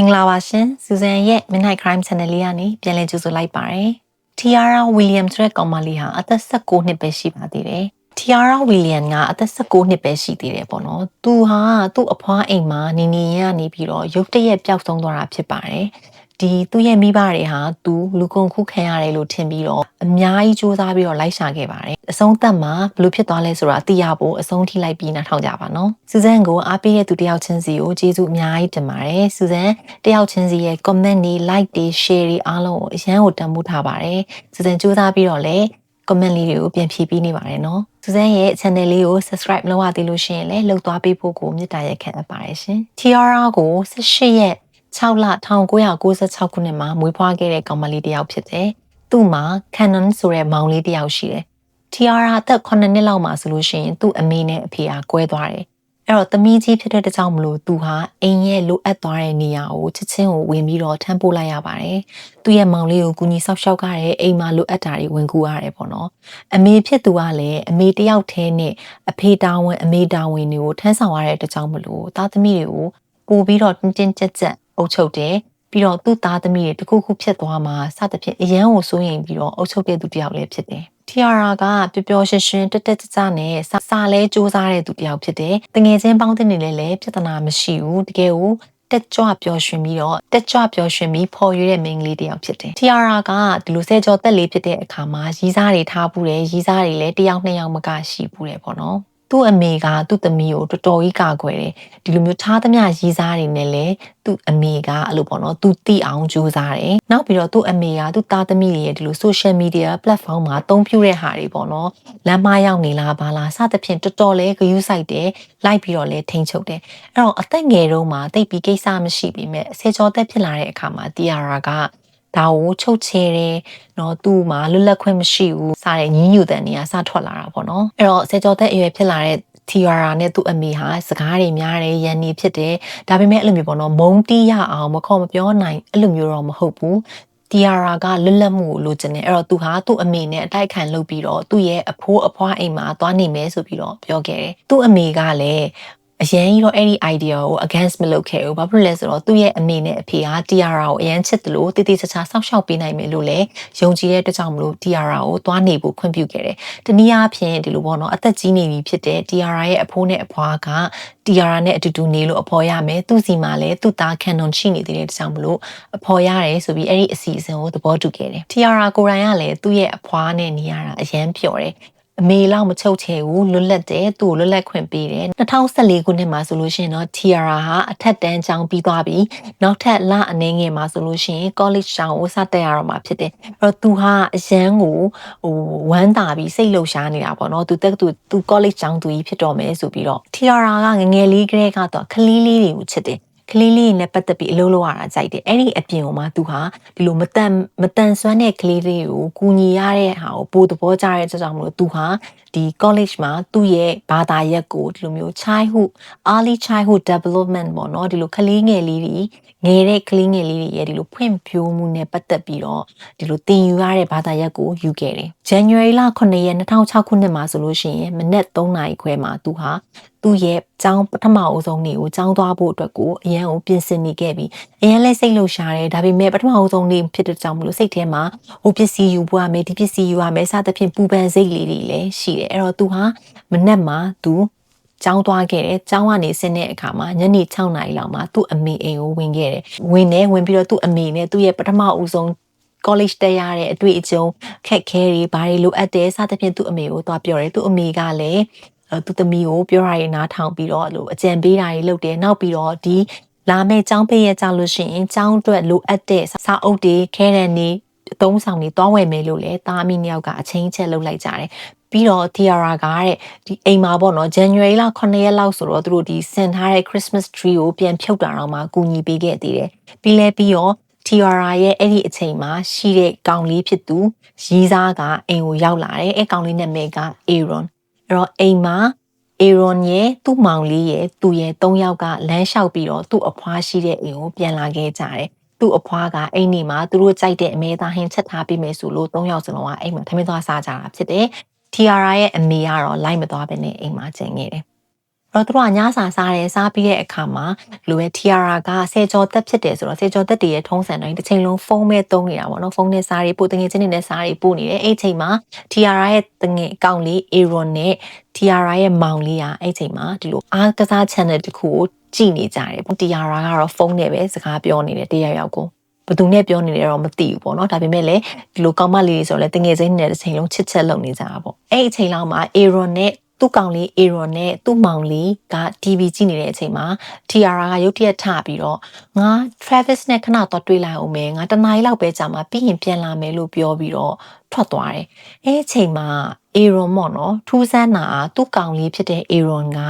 မင်္ဂလာပါရှင်စူဇန်ရဲ့ Midnight Crime Channel လေးကနေပြန်လည်ကြိုဆိုလိုက်ပါတယ် Tiara William ဆိုတဲ့ကောင်မလေးဟာအသက်16နှစ်ပဲရှိပါသေးတယ် Tiara William ကအသက်16နှစ်ပဲရှိသေးတယ်ပေါ့နော်သူဟာသူ့အဖွားအိမ်မှာနေနေရနေပြီးတော့ရုတ်တရက်ပျောက်ဆုံးသွားတာဖြစ်ပါတယ် ဒီသူ့ရဲ့မိဘတွေဟာသူလူကုန်ခုခံရတယ်လို့ထင်ပြီးတော့အများကြီးစူးစမ်းပြီးတော့လိုက်ရှာခဲ့ပါတယ်အဆုံးသက်မှာဘလို့ဖြစ်သွားလဲဆိုတာသိရဖို့အဆုံးထိလိုက်ပြီးနားထောင်ကြပါနော်စူဇန်ကိုအားပေးတဲ့သူတယောက်ချင်းစီကိုကျေးဇူးအများကြီးတင်ပါတယ်စူဇန်တယောက်ချင်းစီရဲ့ comment တွေ like တွေ share တွေအားလုံးကိုအရန်ကိုတန်ဖိုးထားပါတယ်စူဇန်စူးစမ်းပြီးတော့လည်း comment လေးတွေကိုပြန်ဖြည့်ပေးနေပါတယ်နော်စူဇန်ရဲ့ channel လေးကို subscribe လုပ်ရသေးလို့ရှိရင်လည်းလှုပ်သွားပေးဖို့ကိုမြစ်တာရက်ခံအပ်ပါတယ်ရှင် Tiara ကို18ရက် 6လ1996ခုနှစ်မှာမွေးဖွားခဲ့တဲ့ကောင်မလေးတစ်ယောက်ဖြစ်တယ်။သူ့မှာ Canon ဆိုတဲ့မောင်လေးတစ်ယောက်ရှိတယ်။ Tiara အသက်9နှစ်လောက်မှာဆိုလို့ရှိရင်သူ့အမေနဲ့အဖေဟာကွဲသွားတယ်။အဲ့တော့သမီးကြီးဖြစ်တဲ့တကြောင်မလို့သူဟာအိမ်ရဲ့လိုအပ်သွားတဲ့နေရာကိုချက်ချင်းကိုဝင်ပြီးတော့ထမ်းပိုးလိုက်ရပါတယ်။သူ့ရဲ့မောင်လေးကိုကူညီဆောက်ရှောက်ခဲ့တဲ့အိမ်မှာလိုအပ်တာတွေဝင်ကူရတယ်ပေါ့နော်။အမေဖြစ်သူကလည်းအမေတယောက်တည်းနဲ့အဖေတာဝန်အမေတာဝန်တွေကိုထမ်းဆောင်ရတဲ့တကြောင်မလို့သားသမီးတွေကိုပို့ပြီးတော့တင်းတင်းကြပ်ကြပ် အုပ်ချုပ်တယ်ပြီးတော့သူ့သားသမီးတွေတခုခုဖြစ်သွားမှာစသဖြင့်အရန်ကိုစိုးရိမ်ပြီးတော့အုပ်ချုပ်တဲ့သူတစ်ယောက်လည်းဖြစ်တယ်တီယာရာကပျော်ပျော်ရွှင်ရွှင်တက်တက်ကြကြနဲ့စာလဲစူးစမ်းတဲ့သူတစ်ယောက်ဖြစ်တယ်တငယ်ချင်းပေါင်းတဲ့နေလည်းလည်းပြဿနာမရှိဘူးတကယ်ကိုတက်ကြွပျော်ရွှင်ပြီးတော့တက်ကြွပျော်ရွှင်ပြီးဖော်ရွေတဲ့မိန်းကလေးတစ်ယောက်ဖြစ်တယ်။တီယာရာကဒီလိုဆဲကြောတက်လေးဖြစ်တဲ့အခါမှာရီးစားတွေထားပူတယ်ရီးစားတွေလည်းတစ်ယောက်နှစ်ယောက်မကရှိပူတယ်ပေါ့နော်။ သူ့အမေကသူ့သမီးကိုတော်တော်ကြီးကာကွယ်တယ်ဒီလိုမျိုးထားသမျှရီးစားတွေနဲ့လည်းသူ့အမေကအဲ့လိုပေါ့နော်သူတိအောင်ကြိုးစားတယ်နောက်ပြီးတော့သူ့အမေကသူ့သားသမီးတွေရဲ့ဒီလို social media platform မှာအသုံးပြုတဲ့ဟာတွေပေါ့နော်လမ်းမရောက်နေလားဘာလားစသဖြင့်တော်တော်လေးဂရုစိုက်တယ်လိုက်ပြီးတော့လည်းထိန်ချုပ်တယ်အဲ့တော့အသက်ငယ်တုန်းမှာတိတ်ပြီးကိစ္စမရှိပေမဲ့ဆယ်ကျော်သက်ဖြစ်လာတဲ့အခါမှာတီယာရာက ဒါကိုချုပ်ချယ်တယ်နော်သူ့မှာလွတ်လပ်ခွင့်မရှိဘူးစတဲ့ညင်းညူတဲ့နေရာစထွက်လာတာပေါ့နော်အဲ့တော့ဆယ်ကျော်သက်အရွယ်ဖြစ်လာတဲ့ Tiara နဲ့သူ့အမေဟာစကားတွေများတယ်ရန်နေဖြစ်တယ်ဒါပေမဲ့အဲ့လိုမျိုးပေါ့နော်မုံတီးရအောင်မခေါ်မပြောနိုင်အဲ့လိုမျိုးတော့မဟုတ်ဘူးတီယာရာကလွတ်လပ်မှုကိုလိုချင်တယ်အဲ့တော့သူဟာသူ့အမေနဲ့အတိုက်ခံလုပ်ပြီးတော့သူ့ရဲ့အဖိုးအဖွားအိမ်မှာသွားနေမယ်ဆိုပြီးတော့ပြောခဲ့တယ်သူ့အမေကလည်း အရန်ကြီးတော့အဲ့ဒီ idea ကို against မလုပ်ခဲ့ဘူးဘာဖြစ်လဲဆိုတော့သူ့ရဲ့အမေနဲ့အဖေက TRA ကိုအရန်ချစ်တယ်လို့တည်တည်ချာချာစောင့်ရှောက်ပေးနိုင်မယ်လို့လည်းယုံကြည်တဲ့အတွက်ကြောင့်မလို့ TRA ကိုသွားနေဖို့ခွင့်ပြုခဲ့တယ်။တနည်းအားဖြင့်ဒီလိုပေါ့နော်အသက်ကြီးနေပြီဖြစ်တဲ့ TRA ရဲ့အဖိုးနဲ့အဖွားက TRA နဲ့အတူတူနေလို့အဖော်ရမယ်။သူ့စီမှာလည်းသူ့သား Canon ရှိနေသေးတဲ့အတွက်ကြောင့်မလို့အဖော်ရတယ်ဆိုပြီးအဲ့ဒီအစီအစဉ်ကိုသဘောတူခဲ့တယ်။ TRA ကိုယ်တိုင်ကလည်းသူ့ရဲ့အဖွားနဲ့နေရတာအရန်ပျော်တယ် အမေလောက်မချုပ်ချယ်ဘူးလွတ်လပ်တယ်သူ့ကိုလွတ်လပ်ခွင့်ပေးတယ်2014ခုနှစ်မှာဆိုလို့ရှိရင်တော့ Tiara ဟာအထက်တန်းကျောင်းပြီးသွားပြီနောက်ထပ်လအနေငယ်မှာဆိုလို့ရှိရင် college ကျောင်းကိုစတက်ရတော့မှာဖြစ်တယ်အဲ့တော့သူဟာအရန်ကိုဟိုဝမ်းသာပြီးစိတ်လှုပ်ရှားနေတာပေါ့နော်သူတက်သူသူ college ကျောင်းသူကြီးဖြစ်တော့မယ်ဆိုပြီးတော့ Tiara ကငငယ်လေးကလေးကတော့ခလေးလေးတွေကိုချစ်တယ် ကလေးလေးနဲ့ပတ်သက်ပြီးအလုပ်လုပ်ရတာကြိုက်တယ်အဲ့ဒီအပြင်မှာသူဟာဒီလိုမတန်မတန်ဆွမ်းတဲ့ကလေးလေးကိုကူညီရတဲ့ဟာကိုပိုသဘောကျတဲ့ကြောင့်မလို့သူဟာဒီ college မှာသူ့ရဲ့ဘာသာရပ်ကိုဒီလိုမျိုး childhood early childhood development ပေါ့နော်ဒီလိုကလေးငယ်လေးတွေငယ်တဲ့ကလေးငယ်လေးတွေရဲ့ဒီလိုဖွင့်ဖြိုးမှုနဲ့ပတ်သက်ပြီးတော့ဒီလိုသင်ယူရတဲ့ဘာသာရပ်ကိုယူခဲ့တယ်။ January လ9ရက်2006ခုနှစ်မှာဆိုလို့ရှိရင်မနက်3နာရီခွဲမှာသူဟာ သူ့ရဲ့ကျောင်းပထမအဦးဆုံးနေ့ကိုကျောင်းသွားဖို့အတွက်ကိုအရန်ကိုပြင်ဆင်နေခဲ့ပြီးအရန်လဲစိတ်လှုပ်ရှားတယ်ဒါပေမဲ့ပထမအဦးဆုံးနေ့ဖြစ်တဲ့ကြောင့်မလို့စိတ်ထဲမှာဟိုပစ္စည်းယူဖို့ရမယ်ဒီပစ္စည်းယူရမယ်စသဖြင့်ပူပန်စိတ်လေးတွေလည်းရှိတယ်အဲ့တော့သူဟာမနက်မှာသူကျောင်းသွားခဲ့တယ်ကျောင်းကနေဆင်းတဲ့အခါမှာညနေ6နာရီလောက်မှာသူ့အမေအိမ်ကိုဝင်ခဲ့တယ်ဝင်နေဝင်ပြီးတော့သူ့အမေနဲ့သူ့ရဲ့ပထမဦးဆုံး college တက်ရတဲ့အတွေ့အကြုံခက်ခဲတွေဘာတွေလိုအပ်တယ်စသဖြင့်သူ့အမေကိုသွားပြောတယ်သူ့အမေကလည်း သူသမီးကိုပြောရရင်နားထောင်ပြီးတော့လို့အကြံပေးတာတွေလုပ်တယ်နောက်ပြီးတော့ဒီလာမယ့်ចောင်းပေးရကြလို့ရှိရင်ចောင်းအတွက်လိုအပ်တဲ့စာအုပ်တွေခဲရန်တွေအသုံးဆောင်တွေတွားဝယ်မယ်လို့လဲတာမီနှစ်ယောက်ကအချင်းချက်လုပ်လိုက်ကြတယ်ပြီးတော့ Tiara ကတဲ့ဒီအိမ်မှာပေါ့နော် January လ9ရက်လောက်ဆိုတော့သူတို့ဒီဆင်ထားတဲ့ Christmas tree ကိုပြန်ဖြုတ်တာတော့မှကူညီပေးခဲ့သေးတယ်ပြီးလဲပြီးတော့ Tiara ရဲ့အဲ့ဒီအချိန်မှာရှိတဲ့ကောင်လေးဖြစ်သူရီးစားကအိမ်ကိုရောက်လာတယ်အဲ့ကောင်လေးနာမည်က Aaron အဲ့တော့အိမ်မှာ Aaron ရဲ့သူ့မောင်လေးရဲ့သူ့ရဲ့၃ယောက်ကလမ်းလျှောက်ပြီးတော့သူ့အဖွားရှိတဲ့အိမ်ကိုပြန်လာခဲ့ကြတယ်သူ့အဖွားကအိမ်နေမှာသူတို့ကြိုက်တဲ့အမဲသားဟင်းချက်ထားပေးမယ်ဆိုလို့၃ယောက်စလုံးကအိမ်မှာထမင်းသွားစားကြတာဖြစ်တယ်။ Tiara ရဲ့အမေကတော့လိုက်မသွားဘဲနဲ့အိမ်မှာကျန်ခဲ့တယ်အဲ့ တော့သူတို့ကညစာစားတယ်စားပြီးတဲ့အခါမှာလိုပဲ Tiara ကဆယ်ကျော်သက်ဖြစ်တယ်ဆိုတော့ဆယ်ကျော်သက်တည်းရဲ့ထုံးစံတိုင်းတစ်ချိန်လုံးဖုန်းမဲ့သုံးနေတာပေါ့နော်ဖုန်းနဲ့စားတွေပို့တငယ်ချင်းတွေနဲ့စားတွေပို့နေတယ်အဲ့ချိန်မှာ Tiara ရဲ့တငယ်အကောင့်လေး Aaron နဲ့ Tiara ရဲ့မောင်လေးကအဲ့ချိန်မှာဒီလိုအားကစား channel တစ်ခုကိုကြည့်နေကြတယ်ပေါ့ Tiara ကတော့ဖုန်းနဲ့ပဲစကားပြောနေတယ်တရရောက်ကိုဘသူနဲ့ပြောနေတယ်တော့မသိဘူးပေါ့နော်ဒါပေမဲ့လည်းဒီလိုကောင်းမလေးတွေဆိုတော့လည်းတငယ်ချင်းတွေနဲ့တစ်ချိန်လုံးချစ်ချက်လုပ်နေကြတာပေါ့အဲ့အချိန်လောက်မှာ Aaron နဲ့ သူ့ကောင်လေး Aaron နဲ့သူ့မောင်လေးက TV ကြည့်နေတဲ့အချိန်မှာ Tiara ကရုတ်တရက်ထပြီးတော့ငါ Travis နဲ့ခဏတော့တွေ့လိုက်အောင်မယ်ငါတနားရီလောက်ပဲကြာမှပြီးရင်ပြန်လာမယ်လို့ပြောပြီးတော့ထွက်သွားတယ်။အဲအချိန်မှာ Aaron ပေါ့နော်ထူးဆန်းတာသူ့ကောင်လေးဖြစ်တဲ့ Aaron က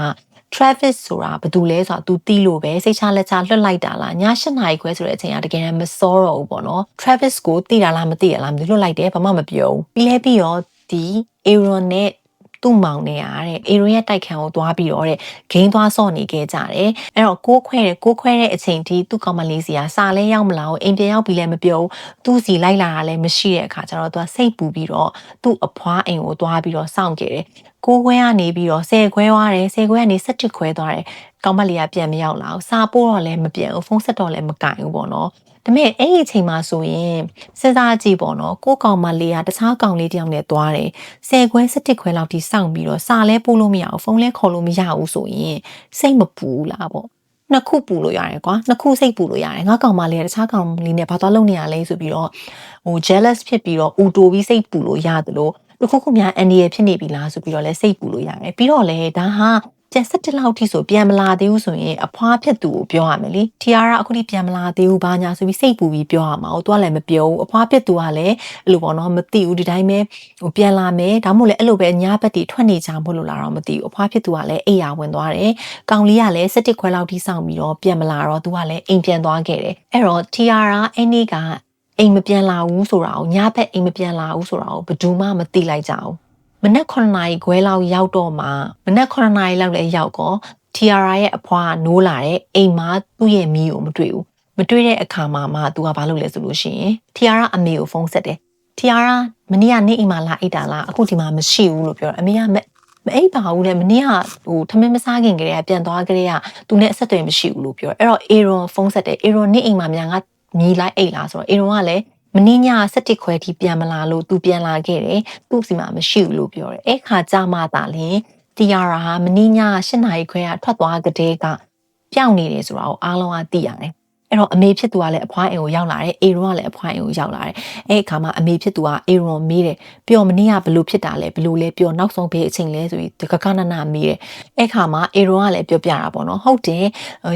Travis ဆိုတာဘာတူလဲဆိုတာ तू တီးလို့ပဲစိတ်ချလက်ချလွတ်လိုက်တာလားည8နာရီခွဲဆိုတဲ့အချိန်ကတကယ်မစောတော့ဘူးပေါ့နော် Travis ကိုတီးတာလားမတီးရလားမသိလွတ်လိုက်တယ်ဘာမှမပြောဘူးပြီးလဲပြီးတော့ဒီ Aaron နဲ့ သူ့မောင်နဲ့ရတဲ့အေရွန်ရဲ့တိုက်ခံကိုသွားပြီးတော့တဲ့ဂိမ်းသွားဆော့နေခဲ့ကြတယ်အဲ့တော့ကိုးခွဲတယ်ကိုးခွဲတဲ့အချိန်ထိသူ့ကောင်မလေးစီကစာလဲရောက်မလာဘူးအိမ်ပြန်ရောက်ပြီးလည်းမပြောဘူးသူ့စီလိုက်လာတာလည်းမရှိတဲ့အခါကျတော့သူကစိတ်ပူပြီးတော့သူ့အဖွားအိမ်ကိုသွားပြီးတော့စောင့်ခဲ့တယ်ကိုးခွဲကနေပြီးတော့10ခွဲသွားတယ်10ခွဲကနေ17ခွဲသွားတယ်ကောင်မလေးကပြန်မရောက်လာဘူးစာပို့တော့လည်းမပြန်ဘူးဖုန်းဆက်တော့လည်းမကင်ဘူးပေါ့နော် ဒါပေမဲ့အဲ့ဒီအချိန်မှာဆိုရင်စဉ်းစားကြည့်ပေါ့နော်ကိုကောင်မလေးကတခြားကောင်လေးတယောက်နဲ့သွားတယ်ဆယ်ခွဲ17ခွဲလောက်ထိစောင့်ပြီးတော့စာလဲပို့လို့မရဘူးဖုန်းလဲခေါ်လို့မရဘူးဆိုရင်စိတ်မပူလားပေါ့နှစ်ခုပူလို့ရတယ်ကွာနှစ်ခုစိတ်ပူလို့ရတယ်ငါကောင်မလေးကတခြားကောင်လေးနဲ့ဘာသွားလုပ်နေရလဲဆိုပြီးတော့ဟို jealous ဖြစ်ပြီးတော့ဦးတိုပြီးစိတ်ပူလို့ရတယ်လို့တခုခုများအန်ဒီရဖြစ်နေပြီလားဆိုပြီးတော့လဲစိတ်ပူလို့ရတယ်ပြီးတော့လဲဒါဟာ ပြန်ဆက်တစ်လောက်ထိဆိုပြန်မလာသေးဘူးဆိုရင်အဖွားဖြစ်သူကိုပြောရမယ်လေတီယာရာအခုထိပြန်မလာသေးဘူးဘာညာဆိုပြီးစိတ်ပူပြီးပြောရမှာဟိုသူကလည်းမပြောဘူးအဖွားဖြစ်သူကလည်းအဲ့လိုပေါ့နော်မသိဘူးဒီတိုင်းပဲဟိုပြန်လာမယ်ဒါမှမဟုတ်လည်းအဲ့လိုပဲညဘက်တီထွက်နေကြမို့လို့လာတော့မသိဘူးအဖွားဖြစ်သူကလည်းအိယာဝင်သွားတယ်ကောင်လေးကလည်းစတစ်ခွဲလောက်ထိစောင့်ပြီးတော့ပြန်မလာတော့သူကလည်းအိမ်ပြန်သွားခဲ့တယ်အဲ့တော့တီယာရာအဲ့နေ့ကအိမ်မပြန်လာဘူးဆိုတာကိုညဘက်အိမ်မပြန်လာဘူးဆိုတာကိုဘယ်သူမှမသိလိုက်ကြဘူး မနက်9နာရီခွဲလောက်ရောက်တော့မှမနက်9နာရီလောက်လည်းရောက်တော့တီယာရာရဲ့အဖွားကနိုးလာတဲ့အိမ်မှာသူ့ရဲ့မိကိုမတွေ့ဘူးမတွေ့တဲ့အခါမှာမှသူကဘာလုပ်လဲဆိုလို့ရှိရင်တီယာရာအမေကိုဖုန်းဆက်တယ်တီယာရာမနေ့ကနေအိမ်မှာလာအိတ်တာလားအခုဒီမှာမရှိဘူးလို့ပြောတယ်အမေကမမအိပ်ပါဘူးလေမနေ့ကဟိုထမင်းမစားခင်ကလေးကပြန်သွားကလေးကသူနဲ့အဆက်အသွယ်မရှိဘူးလို့ပြောအဲ့တော့ Aaron ဖုန်းဆက်တယ် Aaron နေ့အိမ်မှာမြန်ကမြည်လိုက်အိတ်လားဆိုတော့ Aaron ကလည်း မင်းည17ခွဲထိပြန်မလာလို့သူပြန်လာခဲ့တယ်သူ့စီမှာမရှိဘူးလို့ပြောတယ်အဲ့ခါကြမှသာလင်တီယာရာဟာမင်းည8နာရီခွဲကထွက်သွားကြတဲ့ကပျောက်နေတယ်ဆိုတာကိုအားလုံးကသိရတယ်အဲ့တော့အမေဖြစ်သူကလည်းအဖွားအိမ်ကိုရောက်လာတယ်အေရွန်ကလည်းအဖွားအိမ်ကိုရောက်လာတယ်အဲ့အခါမှာအမေဖြစ်သူကအေရွန်မေးတယ်ပျော်မနေ့ကဘလို့ဖြစ်တာလဲဘလို့လဲပျော်နောက်ဆုံးဘေးအချိန်လဲဆိုပြီးတကကနနာမေးတယ်အဲ့ခါမှာအေရွန်ကလည်းပြောပြတာပေါ့နော်ဟုတ်တယ်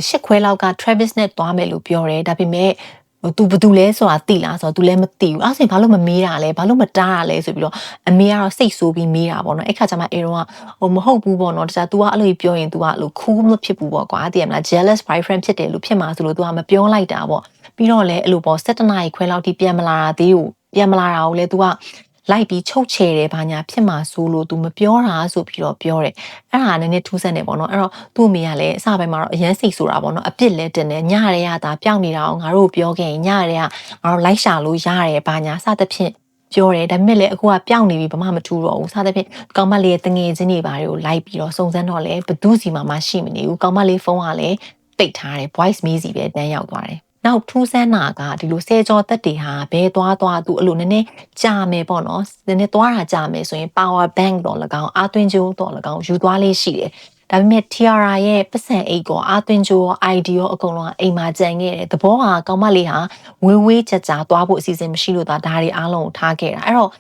ရှစ်ခွဲလောက်က Travis နဲ့သွားမယ်လို့ပြောတယ်ဒါပေမဲ့ဟို तू ဘာတူလဲဆိုတာသိလားဆိုတော့ तू လည်းမသိဘူးအဲ့ဒါဆိုရင်ဘာလို့မမေးတာလဲဘာလို့မတားတာလဲဆိုပြီးတော့အမေကတော့စိတ်ဆိုးပြီးမေးတာပေါ့နော်အဲ့ခါကျမှအေရွန်ကဟိုမဟုတ်ဘူးပေါ့နော်တခြား तू ကအဲ့လိုပြောရင် तू ကအဲ့လို cool မဖြစ်ဘူးပေါ့ကွာတည်ရမလား jealous boyfriend ဖြစ်တယ်လို့ဖြစ်မှာဆိုလို့ तू ကမပြောလိုက်တာပေါ့ပြီးတော့လည်းအဲ့လိုပေါ့7နာရီခွဲလောက်ထိပြန်မလာတာသေးကိုပြန်မလာတာကိုလည်း तू က လိုက်ပြီးချုပ်ချယ်တယ်ဘာညာဖြစ်မှာဆိုလို့ तू မပြောတာဆိုပြီးတော့ပြောတယ်အဲ့ဒါနည်းနည်းထူးဆန်းနေပေါ့နော်အဲ့တော့သူ့အမေကလည်းအစပိုင်းမှာတော့အရန်စိတ်ဆိုတာပေါ့နော်အပြစ်လဲတင်တယ်ညရဲရတာပျောက်နေတာအောင်ငါတို့ပြောခဲ့ရင်ညရဲကငါတို့လိုက်ရှာလို့ရတယ်ဘာညာစသဖြင့်ပြောတယ်ဒါပေမဲ့လည်းအခုကပျောက်နေပြီဘာမှမထူတော့ဘူးစသဖြင့်ကောင်မလေးရဲ့တငယ်ချင်းတွေဘာတွေကိုလိုက်ပြီးတော့စုံစမ်းတော့လဲဘသူစီမှာမှရှိမနေဘူးကောင်မလေးဖုန်းကလည်းပိတ်ထားတယ် voice mail စီပဲတန်းရောက်သွားတယ် နောက်ထူးဆန်းတာကဒီလိုဆဲကြောတက်တွေဟာဘဲသွားသွားသူအဲ့လိုနည်းနည်းကြာမယ်ပေါ့နော်နည်းနည်းသွားတာကြာမယ်ဆိုရင် power bank တော့၎င်းအာသွင်းကြိုးတော့၎င်းယူသွားလေးရှိတယ်ဒါပေမဲ့ Tiara ရဲ့ပတ်စံအိတ်ကိုအာသွင်းကြိုးရော ID ရောအကုန်လုံးအိမ်မှာကြံခဲ့တယ်။သဘောဟာကောင်းမလေးဟာဝေးဝေးကြကြသွားဖို့အစီအစဉ်မရှိလို့သာဒါတွေအားလုံးကိုထားခဲ့တာ။အဲ့တော့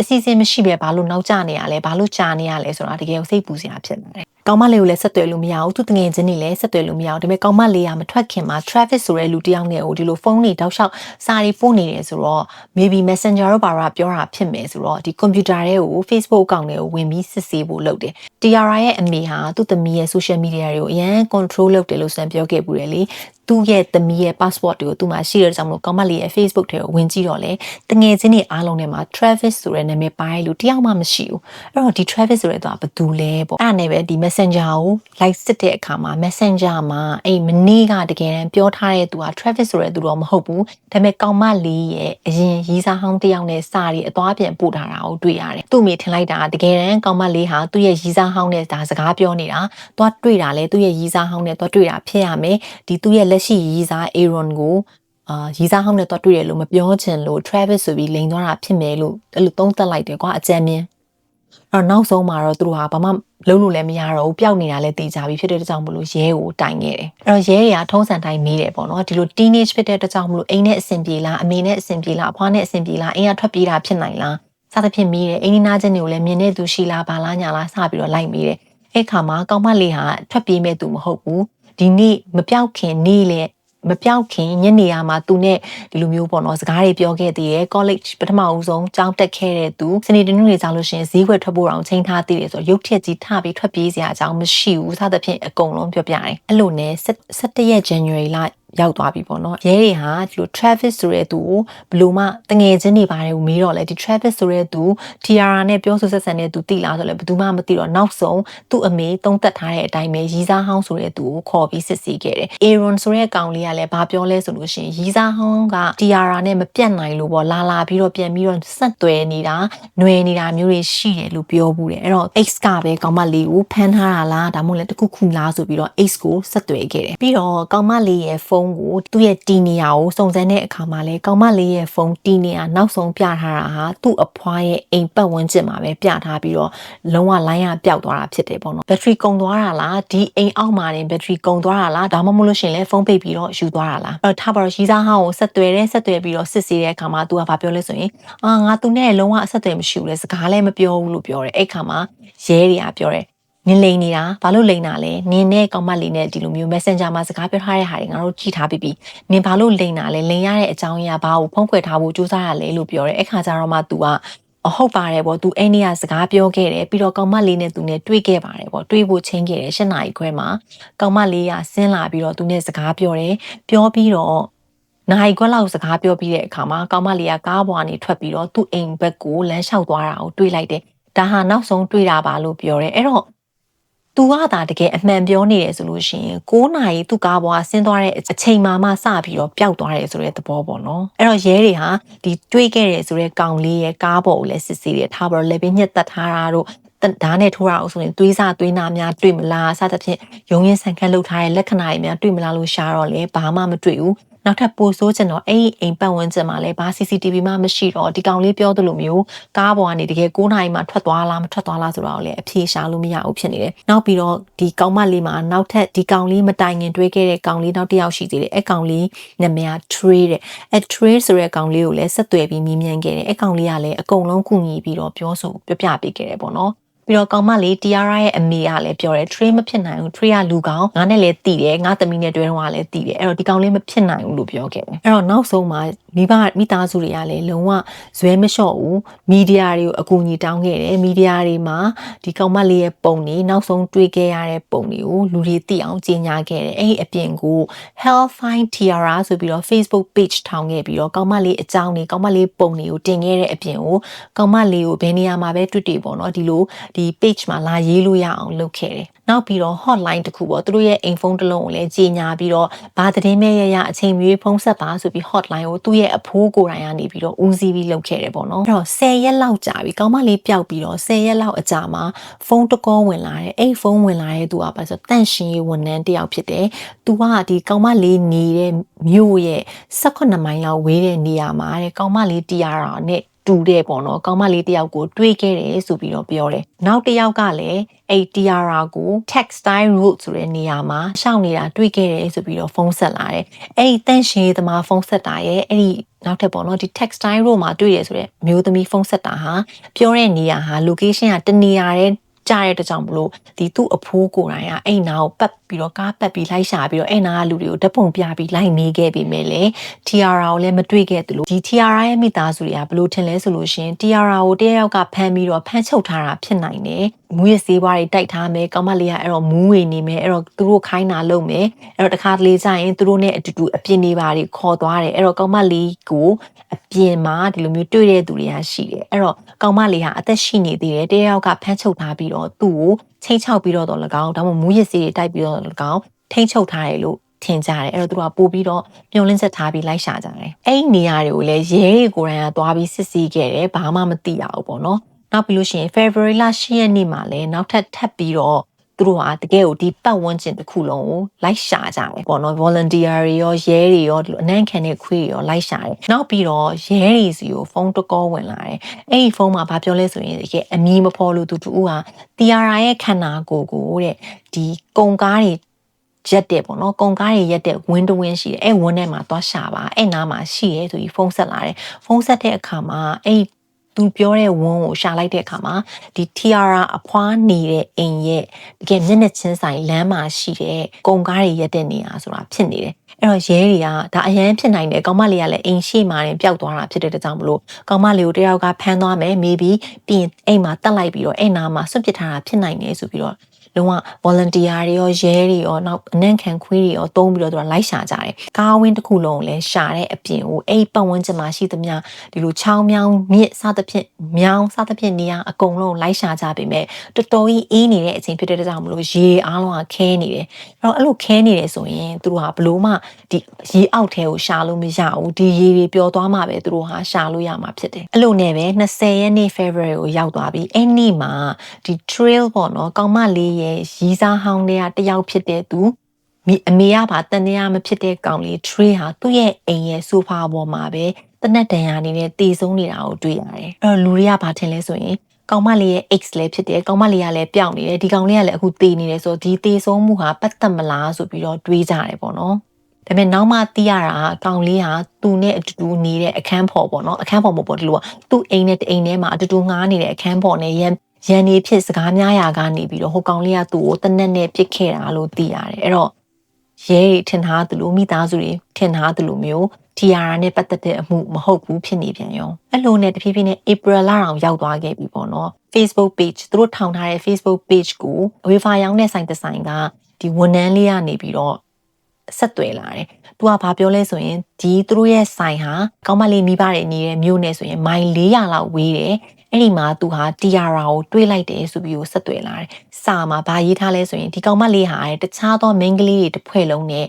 အစီအစဉ်မရှိပဲဘာလို့နောက်ကျနေရလဲဘာလို့ကြာနေရလဲဆိုတာတကယ်ကိုစိတ်ပူစရာဖြစ်နေတယ်။ ကောင်းမလေးကိုလည်းဆက်သွယ်လို့မရဘူးသူတငယ်ချင်းတွေလည်းဆက်သွယ်လို့မရဘူးဒါပေမဲ့ကောင်းမလေးကမထွက်ခင်မှာ Travis ဆိုတဲ့လူတစ်ယောက်နဲ့ဟိုဒီလိုဖုန်းတွေတောက်လျှောက်စာတွေပို့နေတယ်ဆိုတော့ maybe Messenger တော့ဘာလို့ပြောတာဖြစ်မယ်ဆိုတော့ဒီ computer တွေကို Facebook account တွေကိုဝင်ပြီးစစ်ဆေးဖို့လုပ်တယ် Tiara ရဲ့အမေဟာသူ့သမီးရဲ့ social media တွေကိုအရန် control လုပ်တယ်လို့ဆန်ပြောခဲ့ပူတယ်လေ သူ့ရဲ့သမီးရဲ့ passport တွေကိုသူ့မှာရှိတဲ့ကြောင့်မလို့ကောင်းမလေးရဲ့ Facebook ထဲကိုဝင်ကြည့်တော့လေတငယ်ချင်းတွေအားလုံးထဲမှာ Travis ဆိုတဲ့နာမည်ပိုင်းလို့တယောက်မှမရှိဘူးအဲ့တော့ဒီ Travis ဆိုတဲ့သူကဘယ်သူလဲပေါ့အဲ့ဒါနဲ့ပဲဒီ Messenger ကို like စစ်တဲ့အခါမှာ Messenger မှာအဲ့မနေ့ကတကယ်တမ်းပြောထားတဲ့သူက Travis ဆိုတဲ့သူတော့မဟုတ်ဘူးဒါပေမဲ့ကောင်းမလေးရဲ့အရင်ရီးစားဟောင်းတယောက်နဲ့စာရီအသွားပြန်ပို့ထားတာကိုတွေ့ရတယ်သူ့မိထင်လိုက်တာတကယ်တမ်းကောင်းမလေးဟာသူ့ရဲ့ရီးစားဟောင်းနဲ့ဒါစကားပြောနေတာသွားတွေ့တာလေသူ့ရဲ့ရီးစားဟောင်းနဲ့သွားတွေ့တာဖြစ်ရမယ်ဒီသူ့ရဲ့လက်ရှိရီးစား Aaron ကိုအာရီးစားဟောင်းနဲ့တော့တွေ့တယ်လို့မပြောချင်လို့ Travis ဆိုပြီးလိန်သွားတာဖြစ်မယ်လို့အဲ့လိုသုံးသပ်လိုက်တယ်ကွာအကြံမြင်အဲ့တော့နောက်ဆုံးမှာတော့သူတို့ဟာဘာမှလုံးလို့လည်းမရတော့ဘူးပျောက်နေတာလည်းသိကြပြီဖြစ်တဲ့ကြောင့်မလို့ရဲကိုတိုင်ခဲ့တယ်အဲ့တော့ရဲတွေကထုံးစံတိုင်းမေးတယ်ပေါ့နော်ဒီလို teenage ဖြစ်တဲ့ကြောင့်မလို့အိမ်နဲ့အဆင်ပြေလားအမေနဲ့အဆင်ပြေလားအဖွားနဲ့အဆင်ပြေလားအိမ်ကထွက်ပြေးတာဖြစ်နိုင်လားစသဖြင့်မေးတယ်အိမ်နီးနားချင်းတွေကိုလည်းမြင်တဲ့သူရှိလားဘာလားညာလားစပြီးတော့လိုက်မေးတယ်အဲ့ခါမှာကောင်းမလေးဟာထွက်ပြေးမဲ့သူမဟုတ်ဘူး ဒီနေ့မပြောက်ခင်နေ့လေမပြောက်ခင်ညနေရမှာသူနဲ့ဒီလိုမျိုးပေါ့နော်စကားတွေပြောခဲ့သေးတယ် college ပထမဦးဆုံးကျောင်းတက်ခဲ့တဲ့သူစနေတနင်္ဂနွေကြောင့်လို့ရှိရင်ဈေးွက်ထွက်ဖို့အောင်ချိန်ထားသေးတယ်ဆိုတော့ရုပ်ထက်ကြီးထပြီးထွက်ပြေးစရာအကြောင်းမရှိဘူးစသဖြင့်အကုန်လုံးပြောပြတယ်အဲ့လိုနဲ့17ရက် January လရောက်သွားပြီပေါ့နော်ရဲတွေဟာဒီလို Travis ဆိုတဲ့သူကိုဘလို့မှတငယ်ချင်းတွေပါတယ်ကိုမေးတော့လေဒီ Travis ဆိုတဲ့သူ Tiara နဲ့ပြောဆိုဆက်ဆံတဲ့သူတိလားဆိုလဲဘယ်သူမှမသိတော့နောက်ဆုံးသူ့အမေသုံးသက်ထားတဲ့အတိုင်းပဲရီးစားဟောင်းဆိုတဲ့သူကိုခေါ်ပြီးစစ်ဆေးခဲ့တယ် Aaron ဆိုတဲ့ကောင်လေးကလည်းဘာပြောလဲဆိုလို့ရှိရင်ရီးစားဟောင်းက Tiara နဲ့မပြတ်နိုင်လို့ပေါ့လာလာပြီးတော့ပြန်ပြီးတော့ဆက်သွယ်နေတာຫນွယ်နေတာမျိုးတွေရှိတယ်လို့ပြောဘူးတယ်အဲ့တော့ X ကပဲကောင်မလေးကိုဖမ်းထားတာလားဒါမှမဟုတ်လည်းတခုခုလားဆိုပြီးတော့ X ကိုဆက်သွယ်ခဲ့တယ်ပြီးတော့ကောင်မလေးရဲ့ဖုန်းကိုသူ့ရဲ့တီနေယာကိုစုံစမ်းတဲ့အခါမှာလဲကောင်မလေးရဲ့ဖုန်းတီနေယာနောက်ဆုံးပြထားတာဟာသူ့အဖွားရဲ့အိမ်ပတ်ဝန်းကျင်မှာပဲပြထားပြီးတော့လုံးဝလိုင်းရပျောက်သွားတာဖြစ်တယ်ပေါ့နော်ဘက်ထရီကုန်သွားတာလားဒီအိမ်အောက်မှာတင်ဘက်ထရီကုန်သွားတာလားဒါမှမဟုတ်လို့ရှိရင်လဲဖုန်းပိတ်ပြီးတော့ယူသွားတာလားအဲ့တော့ထားပါတော့ရီးစားဟောင်းကိုဆက်သွယ်တဲ့ဆက်သွယ်ပြီးတော့စစ်ဆေးတဲ့အခါမှာ तू ကဘာပြောလဲဆိုရင်အာငါသူနဲ့လုံးဝအဆက်အသွယ်မရှိဘူးလေစကားလည်းမပြောဘူးလို့ပြောတယ်အဲ့ခါမှာရဲတွေကပြောတယ် နင်လိန်နေတာဘာလို့လိန်တာလဲနင်နဲ့ကောင်မလေးနဲ့ဒီလိုမျိုး Messenger မှာစကားပြောထားတဲ့ဟာတွေငါတို့ကြည့်ထားပြီးပြီနင်ဘာလို့လိန်တာလဲလိန်ရတဲ့အကြောင်းအရာဘာကိုဖုံးကွယ်ထားဖို့ကြိုးစားရလဲလို့ပြောတယ်အဲ့ခါကျတော့မှ तू ကအဟုတ်ပါတယ်ပေါ့ तू အဲ့နေ့ကစကားပြောခဲ့တယ်ပြီးတော့ကောင်မလေးနဲ့ तू နဲ့တွေ့ခဲ့ပါတယ်ပေါ့တွေ့ဖို့ချင်းခဲ့တယ်၈နာရီခွဲမှာကောင်မလေးကဆင်းလာပြီးတော့ तू နဲ့စကားပြောတယ်ပြောပြီးတော့နိုင်ခွက်လောက်စကားပြောပြီးတဲ့အခါမှာကောင်မလေးကကားပေါ်ကနေထွက်ပြီးတော့သူ့အိမ်ဘက်ကိုလမ်းလျှောက်သွားတာကိုတွေ့လိုက်တယ်ဒါဟာနောက်ဆုံးတွေ့တာပါလို့ပြောတယ်အဲ့တော့ သူကသာတကယ်အမှန်ပြောနေတယ်ဆိုလို့ရှိရင်9နာရီသူ့ကားပေါ်ကဆင်းသွားတဲ့အချိန်မှမှစပြီးတော့ပျောက်သွားတယ်ဆိုတဲ့သဘောပေါ့နော်အဲ့တော့ရဲတွေဟာဒီတွေးခဲ့တယ်ဆိုတဲ့ကောင်လေးရဲ့ကားပေါ်ကိုလည်းစစ်ဆေးတယ်ထားပြီးတော့လေပင်းညက်တက်ထားတာတို့ဓာတ်နဲ့ထိုးရအောင်ဆိုရင်သွေးစားသွေးနာများတွေ့မလားစသဖြင့်ရုံရင်ဆန်ခတ်လုပ်ထားတဲ့လက္ခဏာတွေများတွေ့မလားလို့ရှာတော့လေဘာမှမတွေ့ဘူး နောက်ထပ်ပိုဆိုးချင်တော့အဲ့ဒီအိမ်ပတ်ဝန်းကျင်မှာလည်းဘာ CCTV မှမရှိတော့ဒီကောင်လေးပြောသလိုမျိုးကားပေါ်ကနေတကယ်9နာရီမှထွက်သွားလားမထွက်သွားလားဆိုတော့လည်းအဖြေရှာလို့မရဘူးဖြစ်နေတယ်။နောက်ပြီးတော့ဒီကောင်မလေးမှာနောက်ထပ်ဒီကောင်လေးမတိုင်ခင်တွေးခဲ့တဲ့ကောင်လေးနောက်တစ်ယောက်ရှိသေးတယ်။အဲ့ကောင်လေးနာမည်က Trey တဲ့။အဲ့ Trey ဆိုတဲ့ကောင်လေးကိုလည်းဆက်သွယ်ပြီးမြင်မြန်ခဲ့တယ်။အဲ့ကောင်လေးကလည်းအကုန်လုံးကူညီပြီးတော့ပြောဆိုပြပြပေးခဲ့တယ်ပေါ့နော်။ ပြီးတော့ကောင်မလေးတီယာရာရဲ့အမေကလည်းပြောတယ် trade မဖြစ်နိုင်ဘူး trade ကလူကောင်ငါနဲ့လည်းတည်တယ်ငါသမီးနဲ့တွဲတော့လည်းတည်တယ်အဲ့တော့ဒီကောင်လေးမဖြစ်နိုင်ဘူးလို့ပြောခဲ့တယ်အဲ့တော့နောက်ဆုံးမှာမိဘမိသားစုတွေကလည်းလုံးဝဇွဲမလျှော့ဘူးမီဒီယာတွေကိုအကူအညီတောင်းခဲ့တယ်မီဒီယာတွေမှာဒီကောင်မလေးရဲ့ပုံတွေနောက်ဆုံးတွေ့ခဲ့ရတဲ့ပုံတွေကိုလူတွေသိအောင်ကြေညာခဲ့တယ်အဲ့ဒီအပြင်ကို Hellfine Tiara ဆိုပြီးတော့ Facebook page ထောင်ခဲ့ပြီးတော့ကောင်မလေးအကြောင်းတွေကောင်မလေးပုံတွေကိုတင်ခဲ့တဲ့အပြင်ကိုကောင်မလေးကိုဘယ်နေရာမှာပဲတွေ့တွေ့ပေါ့နော်ဒီလိုဒီ page မှာလာရေးလို့ရအောင်လုပ်ခဲ့တယ်နောက်ပြီးတော့ hotline တခုပေါ့သူတို့ရဲ့အိမ်ဖုန်းတစ်လုံးကိုလည်းကြီးညာပြီးတော့ဘာသတင်းမဲ့ရရအချိန်မျိုးဖုန်းဆက်ပါဆိုပြီး hotline ကိုသူ့ရဲ့အဖိုးကိုယ်တိုင်ကနေပြီးတော့ဦးစီးပြီးလုပ်ခဲ့တယ်ပေါ့နော်အဲ့တော့10ရက်လောက်ကြာပြီကောင်းမလေးပျောက်ပြီးတော့10ရက်လောက်အကြာမှာဖုန်းတကောဝင်လာတယ်အဲ့ဖုန်းဝင်လာတဲ့သူကပါဆိုတန့်ရှင်ရေးဝန်ထမ်းတယောက်ဖြစ်တယ်သူကဒီကောင်းမလေးနေတဲ့မြို့ရဲ့18မိုင်လောက်ဝေးတဲ့နေရာမှာတဲ့ကောင်းမလေးတရားတာနဲ့ တူတဲ့ပေါ့နော်ကောင်းမလေးတယောက်ကိုတွေးခဲ့တယ်ဆိုပြီးတော့ပြောတယ်နောက်တစ်ယောက်ကလည်းအဲ့ Tiara ကို textile road ဆိုတဲ့နေရာမှာရှောက်နေတာတွေ့ခဲ့တယ်ဆိုပြီးတော့ဖုန်းဆက်လာတယ်အဲ့ဒီတန့်ရှင်းသမားဖုန်းဆက်တာရဲ့အဲ့ဒီနောက်ထပ်ပေါ့နော်ဒီ textile road မှာတွေ့ရဆိုတဲ့မျိုးသမီးဖုန်းဆက်တာဟာပြောတဲ့နေရာဟာ location ကတနေရာတဲ့ ကြားရတဲ့ကြောင့်မလို့ဒီသူ့အဖိုးကိုယ်တိုင်ကအဲ့နာကိုပတ်ပြီးတော့ကားပတ်ပြီးလိုက်ရှာပြီးတော့အဲ့နာကလူတွေကိုဓပုံပြပြီးလိုက်နေခဲ့ပြီမဲ့လေ TRA ကိုလည်းမတွေ့ခဲ့သလိုဒီ TRA ရဲ့မိသားစုတွေကဘလို့ထင်လဲဆိုလို့ရှင် TRA ကိုတယောက်ကဖမ်းပြီးတော့ဖမ်းချုပ်ထားတာဖြစ်နိုင်တယ်မူရစေးပွားတွေတိုက်ထားမယ်ကောင်မလေးကအဲ့တော့မူးဝေနေမယ်အဲ့တော့သူတို့ခိုင်းတာလုပ်မယ်အဲ့တော့တခါတလေကျရင်သူတို့နဲ့အတူတူအပြင်နေပါတွေခေါ်သွားတယ်အဲ့တော့ကောင်မလေးကိုအပြင်မှာဒီလိုမျိုးတွေ့တဲ့သူတွေကရှိတယ်အဲ့တော့ကောင်မလေးဟာအသက်ရှိနေသေးတယ်တယောက်ကဖမ်းချုပ်ထားပြီးတော့သူ့ကိုချိန်ချောက်ပြီးတော့တော့၎င်းဒါမှမဟုတ်မူရစေးတွေတိုက်ပြီးတော့၎င်းထိန်းချုပ်ထားတယ်လို့ထင်ကြတယ်အဲ့တော့သူတို့ကပို့ပြီးတော့မျောလင်းဆက်ထားပြီးလိုက်ရှာကြတယ်အဲ့ဒီနေရာတွေကိုလည်းရဲတွေကိုယ်တိုင်ကသွားပြီးစစ်ဆေးခဲ့တယ်ဘာမှမသိရဘူးပေါ့နော် နောက်ပြီးလို့ရှိရင် February လ10ရက်နေ့မှာလည်းနောက်ထပ်ထပ်ပြီးတော့သူတို့ဟာတကယ်ကိုဒီပတ်ဝန်းကျင်တစ်ခုလုံးကိုလိုက်ရှာကြတယ်ပေါ့နော် volunteer တွေရောရဲတွေရောဒီလိုအနံ့ခံတဲ့ခွေးတွေရောလိုက်ရှာတယ်နောက်ပြီးတော့ရဲတွေစီကိုဖုန်းတကောဝင်လာတယ်အဲ့ဒီဖုန်းမှာဘာပြောလဲဆိုရင်တကယ်အမီမဖော်လို့သူတူကတီယာရာရဲ့ခန္ဓာကိုယ်ကိုတဲ့ဒီကုံကားတွေရက်တဲ့ပေါ့နော်ကုံကားတွေရက်တဲ့ဝင်းတဝင်းရှိတယ်အဲ့ဝင်းထဲမှာသွားရှာပါအဲ့နားမှာရှိရဲဆိုပြီးဖုန်းဆက်လာတယ်ဖုန်းဆက်တဲ့အခါမှာအဲ့ သူပြောတဲ့ဝန်းကိုရှာလိုက်တဲ့အခါမှာဒီ Tiara အဖွားနေတဲ့အိမ်ရဲ့တကယ်မျက်နှာချင်းဆိုင်လမ်းမှာရှိတဲ့ကုံကားတွေရက်တဲ့နေရာဆိုတာဖြစ်နေတယ်အဲ့တော့ရဲတွေကဒါအရန်ဖြစ်နိုင်တယ်ကောင်မလေးကလည်းအိမ်ရှိမှရင်ပျောက်သွားတာဖြစ်တဲ့ကြောင့်မလို့ကောင်မလေးကိုတယောက်ကဖမ်းသွားမယ် maybe ပြီးရင်အိမ်မှာတက်လိုက်ပြီးတော့အဲ့နာမှာဆွတ်ပစ်ထားတာဖြစ်နိုင်တယ်ဆိုပြီးတော့ လုံးဝ volunteer တွေရောရဲတွေရောနောက်အနံ့ခံခွေးတွေရောတုံးပြီးတော့သူကလိုက်ရှာကြတယ်ကားဝင်းတစ်ခုလုံးကိုလည်းရှာတဲ့အပြင်ကိုအဲ့ပတ်ဝန်းကျင်မှာရှိသမျှဒီလိုချောင်းမြောင်းမြစ်စသဖြင့်မြောင်းစသဖြင့်နေရာအကုန်လုံးလိုက်ရှာကြပေမဲ့တော်တော်ကြီးအေးနေတဲ့အချိန်ဖြစ်တဲ့ကြောင့်မလို့ရေအားလုံးကခဲနေတယ်အဲ့တော့အဲ့လိုခဲနေတယ်ဆိုရင်သူတို့ဟာဘလို့မှဒီရေအောက်ထဲကိုရှာလို့မရဘူးဒီရေတွေပျော်သွားမှပဲသူတို့ဟာရှာလို့ရမှာဖြစ်တယ်အဲ့လိုနဲ့ပဲ20ရက်နေ့ February ကိုရောက်သွားပြီအဲ့နေ့မှာဒီ trail ပေါ့နော်ကောင်မလေးရဲ့ရီးစားဟောင်းတွေကတယောက်ဖြစ်တဲ့သူမိအမေကပါတန်တရားမဖြစ်တဲ့ကောင်လေး tree ဟာသူ့ရဲ့အိမ်ရဲ့ဆိုဖာပေါ်မှာပဲတနက်တန်ရာနေနဲ့တည်ဆုံးနေတာကိုတွေ့ရတယ်အဲ့တော့လူတွေကဘာထင်လဲဆိုရင်ကောင်မလေးရဲ့ X လည်းဖြစ်တယ်ကောင်မလေးကလည်းပျောက်နေတယ်ဒီကောင်လေးကလည်းအခုတည်နေတယ်ဆိုတော့ဒီတည်ဆုံးမှုဟာပတ်သက်မလားဆိုပြီးတော့တွေးကြတယ်ပေါ့နော်ဒါပေမဲ့နောက်မှသိရတာကောင်လေးဟာသူနဲ့အတူတူနေတဲ့အခန်းဖော်ပေါ့နော်အခန်းဖော်မပေါ့ဒီလိုကသူ့အိမ်နဲ့တအိမ်ထဲမှာအတူတူငားနေတဲ့အခန်းဖော်နဲ့ရန် ရန်နေဖြစ်စကားများရာကနေပြီးတော့ဟိုကောင်လေးကသူ့ကိုတနက်နဲ့ပြစ်ခဲ့တာလို့သိရတယ်အဲ့တော့ရဲတွေထင်ထားသလိုမိသားစုတွေထင်ထားသလိုမျိုးတီယာရာနဲ့ပတ်သက်တဲ့အမှုမဟုတ်ဘူးဖြစ်နေပြန်ရောအဲ့လိုနဲ့တဖြည်းဖြည်းနဲ့ April လအောင်ရောက်သွားခဲ့ပြီပေါ့နော် Facebook page သူတို့ထောင်ထားတဲ့ Facebook page ကိုဝေဖာရောင်းတဲ့ဆိုင်တစ်ဆိုင်ကဒီဝန်ထမ်းလေးကနေပြီးတော့ဆက်သွယ်လာတယ်။ तू ကဘာပြောလဲဆိုရင်ဒီသူတို့ရဲ့ဆိုင်ဟာကောင်းမလေးမိဘတွေနေတဲ့မြို့နယ်ဆိုရင်မိုင်400လောက်ဝေးတယ်။ အဲ့ဒီမှာသူဟာတီယာရာကိုတွေးလိုက်တယ်ဆိုပြီးကိုဆက်သွယ်လာတယ်။စာမှာဘာရေးထားလဲဆိုရင်ဒီကောင်မလေးဟာတခြားသော main ကလေးတွေတစ်ဖွဲ့လုံးနဲ့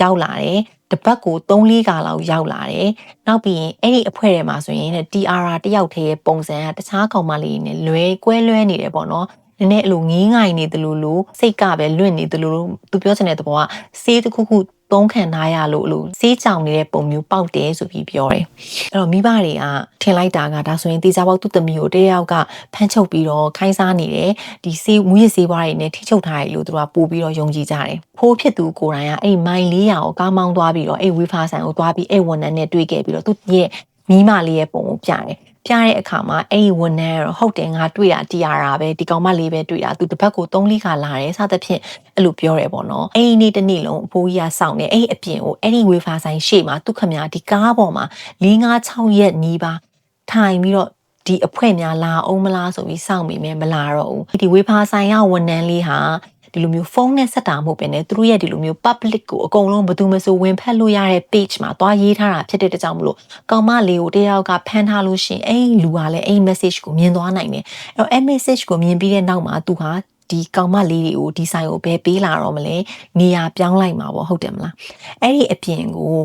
ရောက်လာတယ်။တပတ်ကို3-4ခါလောက်ရောက်လာတယ်။နောက်ပြီးရင်အဲ့ဒီအဖွဲထဲမှာဆိုရင် TR တယောက်တည်းရဲ့ပုံစံကတခြားကောင်မလေးနဲ့လွဲကွဲလွဲနေတယ်ပေါ့နော်။နည်းနည်းအလိုငင်းငိုင်နေတယ်လို့လို့စိတ်ကပဲလွင့်နေတယ်လို့သူပြောချင်တဲ့သဘောကစေးတစ်ခုခု သုံးခံထားရလို့လို့စေးကြောင်နေတဲ့ပုံမျိုးပေါက်တယ်ဆိုပြီးပြောတယ်အဲ့တော့မိဘတွေကထင်လိုက်တာကဒါဆိုရင်တေချာပေါက်သူ့သမီးကိုတယောက်ကဖမ်းချုပ်ပြီးတော့ခိုင်းစားနေတယ်ဒီစေးမူရစေးပွားတွေနဲ့ထိချုပ်ထားတယ်လို့သူကပို့ပြီးတော့ယုံကြည်ကြတယ်ဖိုးဖြစ်သူကိုယ်တိုင်ကအဲ့မိုင်400ကိုကားမောင်းသွားပြီးတော့အဲ့ဝီဖာဆိုင်ကိုသွားပြီးအဲ့ဝန်ထမ်းနဲ့တွေ့ခဲ့ပြီးတော့သူ့ရဲ့မိမလေးရဲ့ပုံကိုပြတယ် ပြတဲ့အခါမှာအဲ့ဒီဝန်ထမ်းကတော့ဟုတ်တယ်ငါတွေ့တာတရားတာပဲဒီကောင်မလေးပဲတွေ့တာသူတစ်ပတ်ကို3လခါလာတယ်စသဖြင့်အဲ့လိုပြောရဲပေါ့နော်အဲ့ဒီနေ့တစ်နေ့လုံးအဖိုးကြီးကစောင့်နေအဲ့ဒီအပြင်ကိုအဲ့ဒီဝေဖာဆိုင်ရှေ့မှာသူခမဒီကားပေါ်မှာ၄၅6ရက်နီးပါထိုင်ပြီးတော့ဒီအဖွဲများလာအောင်မလားဆိုပြီးစောင့်မိမယ်မလာတော့ဘူးဒီဝေဖာဆိုင်ကဝန်ထမ်းလေးဟာ ဒီလိုမျိုးဖုန်းနဲ့ဆက်တာမဟုတ်ပဲねသူတို့ရဲ့ဒီလိုမျိုး public ကိုအကုန်လုံးဘယ်သူမှဆိုဝင်ဖက်လို့ရတဲ့ page မှာသွားရေးထားတာဖြစ်တဲ့တကြောင်မလို့ကောင်မလေးကိုတယောက်ကဖမ်းထားလို့ရှင်အဲ့လူကလည်းအဲ့ message ကိုမြင်သွားနိုင်တယ်အဲ့တော့အဲ့ message ကိုမြင်ပြီးတဲ့နောက်မှာသူဟာဒီကောင်မလေးတွေကိုဒီဆိုင်ကိုဘယ်ပေးလာတော့မလဲနေရာပြောင်းလိုက်မှာပေါ့ဟုတ်တယ်မလားအဲ့ဒီအပြင်ကို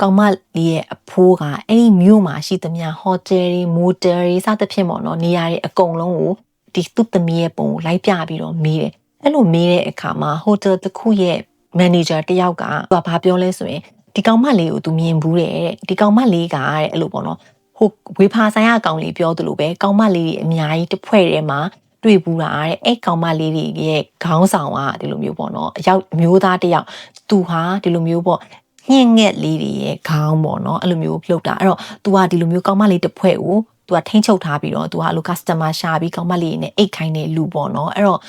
ကောင်မလေးရဲ့အဖိုးကအဲ့ဒီမြို့မှာရှိသမျှဟိုတယ်တွေမိုတယ်တွေစသဖြင့်ပေါ့နော်နေရာတွေအကုန်လုံးကိုဒီသူ့သမီးရဲ့ပုံကိုလိုက်ပြပြီးတော့မေးတယ် အဲ့လိုမေးတဲ့အခါမှာဟိုတယ်တစ်ခုရဲ့မန်နေဂျာတယောက်ကသူကဘာပြောလဲဆိုရင်ဒီကောင်မလေးကိုသူမြင်ဘူးတဲ့ဒီကောင်မလေးကတဲ့အဲ့လိုပေါ့နော်ဟိုဝေဖာဆိုင်ရကောင်လေးပြောသလိုပဲကောင်မလေးတွေအများကြီးတစ်ဖွဲ့ထဲမှာတွေ့ဘူးတာတဲ့အဲ့ကောင်မလေးတွေရဲ့ခေါင်းဆောင်ကဒီလိုမျိုးပေါ့နော်အရောက်မျိုးသားတယောက်သူဟာဒီလိုမျိုးပေါ့ညင်ငက်လေးတွေရဲ့ခေါင်းပေါ့နော်အဲ့လိုမျိုးလှုပ်တာအဲ့တော့ तू ကဒီလိုမျိုးကောင်မလေးတစ်ဖွဲ့ကို သူကထိန်းချုပ်ထားပြီးတော့သူကအဲ့လို customer ရှာပြီးကောင်မလေးနဲ့အိတ်ခိုင်းတဲ့လူပေါ့နော်အဲ့တော့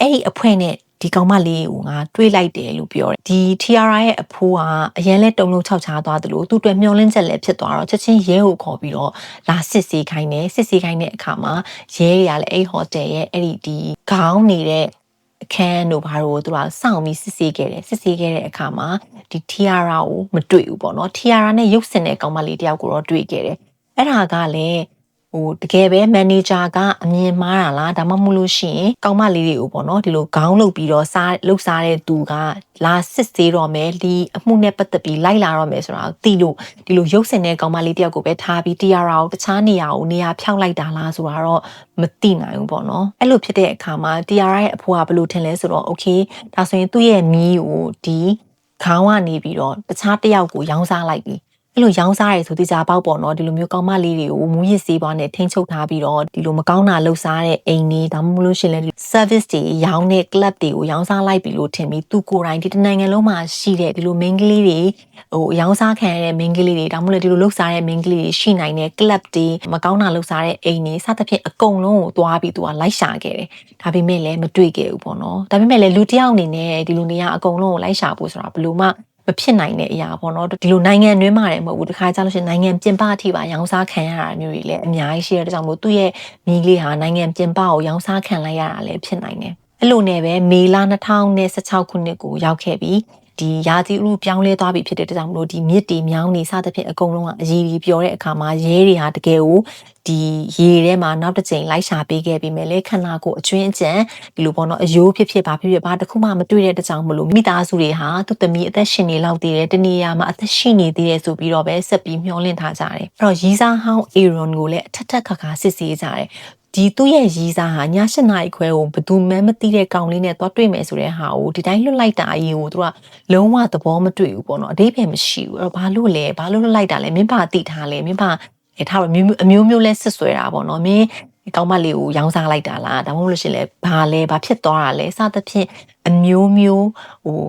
အဲ့ဒီအဖွဲနဲ့ဒီကောင်မလေးကိုငါတွေးလိုက်တယ်လို့ပြောတယ်ဒီ TRI ရဲ့အဖိုးကအရင်လဲတုံလုံးခြောက်ချားသွားသလိုသူ့အတွက်မျောလင်းချက်လည်းဖြစ်သွားတော့ချက်ချင်းရဲကိုခေါ်ပြီးတော့လာစစ်ဆေးခိုင်းတယ်စစ်ဆေးခိုင်းတဲ့အခါမှာရဲတွေကလည်းအဲ့ဟိုတယ်ရဲ့အဲ့ဒီဒီခေါင်းနေတဲ့အခန်းတို့ဘာလို့သူကစောင့်ပြီးစစ်ဆေးခဲ့တယ်စစ်ဆေးခဲ့တဲ့အခါမှာဒီ Tiara ကိုမတွေ့ဘူးပေါ့နော် Tiara နဲ့ရုပ်စင်တဲ့ကောင်မလေးတယောက်ကိုတော့တွေ့ခဲ့တယ်အဲ့ဒါကလည်း ဟိုတကယ်ပဲမန်နေဂျာကအမြင်မှားတာလားဒါမှမဟုတ်လို့ရှိရင်ကောင်းမလေးတွေကိုပေါ့နော်ဒီလိုခေါင်းလုပ်ပြီးတော့စားလုပ်စားတဲ့သူကလာစစ်သေးတော့မယ်ဒီအမှုနဲ့ပတ်သက်ပြီးလိုက်လာတော့မယ်ဆိုတာသိလို့ဒီလိုရုပ်ဆင်တဲ့ကောင်းမလေးတယောက်ကိုပဲထားပြီးတရားရာကိုတခြားနေရာကိုနေရာဖြောင်းလိုက်တာလားဆိုတာတော့မသိနိုင်ဘူးပေါ့နော်အဲ့လိုဖြစ်တဲ့အခါမှာတရားရာရဲ့အဖေကဘယ်လိုထင်လဲဆိုတော့ okay ဒါဆိုရင်သူ့ရဲ့မီးကိုဒီခေါင်းကနေပြီးတော့တခြားတယောက်ကိုရောင်းစားလိုက်ပြီ အဲ့လိုရောင်းစားရဲဆိုတိကျပေါက်ပေါ့နော်ဒီလိုမျိုးကောင်းမလေးတွေကိုမူရစ်စေးပွားနဲ့ထိန်းချုပ်ထားပြီးတော့ဒီလိုမကောင်းတာလှုပ်ရှားတဲ့အိမ်တွေဒါမှမဟုတ်လို့ရှင်လဲ service တွေရောင်းတဲ့ club တွေကိုရောင်းစားလိုက်ပြီးလို့ထင်ပြီးသူကိုယ်တိုင်ဒီတနိုင်ငံလုံးမှာရှိတဲ့ဒီလို main ကလေးတွေဟိုရောင်းစားခံရတဲ့ main ကလေးတွေဒါမှမဟုတ်ဒီလိုလှုပ်ရှားတဲ့ main ကလေးတွေရှိနိုင်တဲ့ club တွေမကောင်းတာလှုပ်ရှားတဲ့အိမ်တွေစသဖြင့်အကုန်လုံးကိုသွားပြီးသူကလိုက်ရှာခဲ့တယ်ဒါပေမဲ့လည်းမတွေ့ခဲ့ဘူးပေါ့နော်ဒါပေမဲ့လည်းလူတစ်ယောက်အနေနဲ့ဒီလိုနေရအကုန်လုံးကိုလိုက်ရှာဖို့ဆိုတာဘယ်လိုမှ မဖြစ်နိုင်တဲ့အရာပေါ့နော်ဒီလိုနိုင်ငံတွင်းမှာလည်းမဟုတ်ဘူးတခါကြလို့ရှိရင်နိုင်ငံပြင်ပအထိပါရောင်းစားခံရတာမျိုးတွေလည်းအများကြီးရှိတဲ့ကြောင့်မို့သူ့ရဲ့မိလေးဟာနိုင်ငံပြင်ပကိုရောင်းစားခံလိုက်ရတာလည်းဖြစ်နိုင်တယ်အဲ့လိုနဲ့ပဲမေလ2016ခုနှစ်ကိုရောက်ခဲ့ပြီး ဒီရာသီဥတုပြောင်းလဲသွားပြီဖြစ်တဲ့တောင်မလို့ဒီမြစ်တီမြောင်းနေစသဖြင့်အကုန်လုံးကအရေးကြီးပြောတဲ့အခါမှာရဲတွေဟာတကယ်ကိုဒီရေထဲမှာနောက်တစ်ချိန်လိုက်ရှာပေးခဲ့ပြီးမယ်လေခန္ဓာကိုယ်အကျွင်းအကျန်ဒီလိုပေါ့နော်အယိုးဖြစ်ဖြစ်ဘာဖြစ်ဖြစ်ဘာတစ်ခုမှမတွေ့တဲ့တကြောင်မလို့မိသားစုတွေဟာသူ့သမီးအသက်ရှင်နေလောက်သေးတယ်တနေရာမှာအသက်ရှိနေသေးတယ်ဆိုပြီးတော့ပဲဆက်ပြီးမျှော်လင့်ထားကြတယ်အဲ့တော့ရီစာဟောင်းအေရွန်ကိုလည်းအထက်ထက်ခါခါစစ်ဆေးကြတယ် ဒီသူ့ရဲ့ရီးစားဟာည၈နာရီခွဲကိုဘသူမှမသိတဲ့ကောင်လေးနဲ့သွားတွေ့မယ်ဆိုတဲ့ဟာကိုဒီတိုင်းလွတ်လိုက်တာအရင်ကိုသူကလုံးဝသဘောမတွေ့ဘူးပေါ့နော်အတိပယ်မရှိဘူးအဲ့တော့ဘာလို့လဲဘာလို့လွတ်လိုက်တာလဲမင်းဘာတိထားလဲမင်းဘာအဲထားမျိုးအမျိုးမျိုးလဲစစ်ဆွဲတာပေါ့နော်မင်းကောင်းမလေးကိုရောင်းစားလိုက်တာလားဒါမှမဟုတ်လို့ရှင်လဲဘာလဲဘာဖြစ်သွားတာလဲစသဖြင့်အမျိုးမျိုးဟို